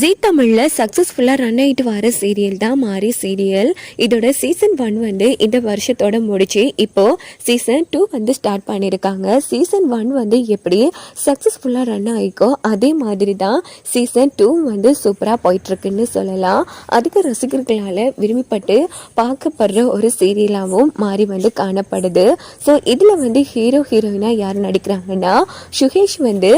ஜீ தமிழில் சக்ஸஸ்ஃபுல்லாக ரன் ஆயிட்டு வர சீரியல் தான் மாறி சீரியல் இதோட சீசன் ஒன் வந்து இந்த வருஷத்தோட முடிச்சு இப்போது சீசன் டூ வந்து ஸ்டார்ட் பண்ணியிருக்காங்க சீசன் ஒன் வந்து எப்படி சக்ஸஸ்ஃபுல்லாக ரன் ஆயிக்கோ அதே மாதிரி தான் சீசன் டூ வந்து சூப்பராக போயிட்டுருக்குன்னு சொல்லலாம். அதுக்கு ரசிகர்களால் விரும்பிப்பட்டு பார்க்கப்படுற ஒரு சீரியலாகவும் மாறி வந்து காணப்படுது. ஸோ இதில் வந்து ஹீரோ ஹீரோயினாக யார் நடிக்கிறாங்கன்னா சுகேஷ் வந்து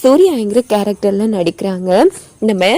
சூர்யாங்கிற கேரக்டரில் நடிக்கிறாங்க. நம்ம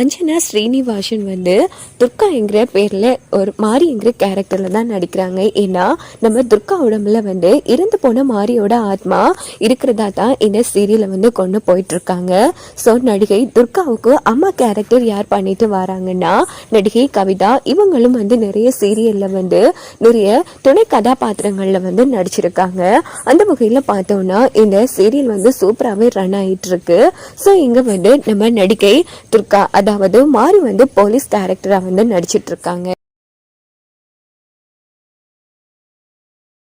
அஞ்சனா ஸ்ரீனிவாசன் வந்து துர்கா என்கிற பேரில் ஒரு மாரி என்கிற கேரக்டரில் தான் நடிக்கிறாங்க. ஏன்னா நம்ம துர்கா உடம்புல வந்து இறந்து போன மாரியோட ஆத்மா இருக்கிறதா தான் இந்த சீரியலை வந்து கொண்டு போயிட்டுருக்காங்க. ஸோ நடிகை துர்காவுக்கு அம்மா கேரக்டர் யார் பண்ணிட்டு வராங்கன்னா நடிகை கவிதா இவங்களும் வந்து நிறைய சீரியலில் வந்து நிறைய துணை கதாபாத்திரங்களில் வந்து நடிச்சிருக்காங்க. அந்த வகையில் பார்த்தோம்னா இந்த சீரியல் வந்து சூப்பராகவே ரன் ஆகிட்டு இருக்கு ஸோ இங்கே வந்து நம்ம நடிகை துர்கா அதாவது மாறி வந்து போலீஸ் கேரக்டராக வந்து நடிச்சிட்டு இருக்காங்க.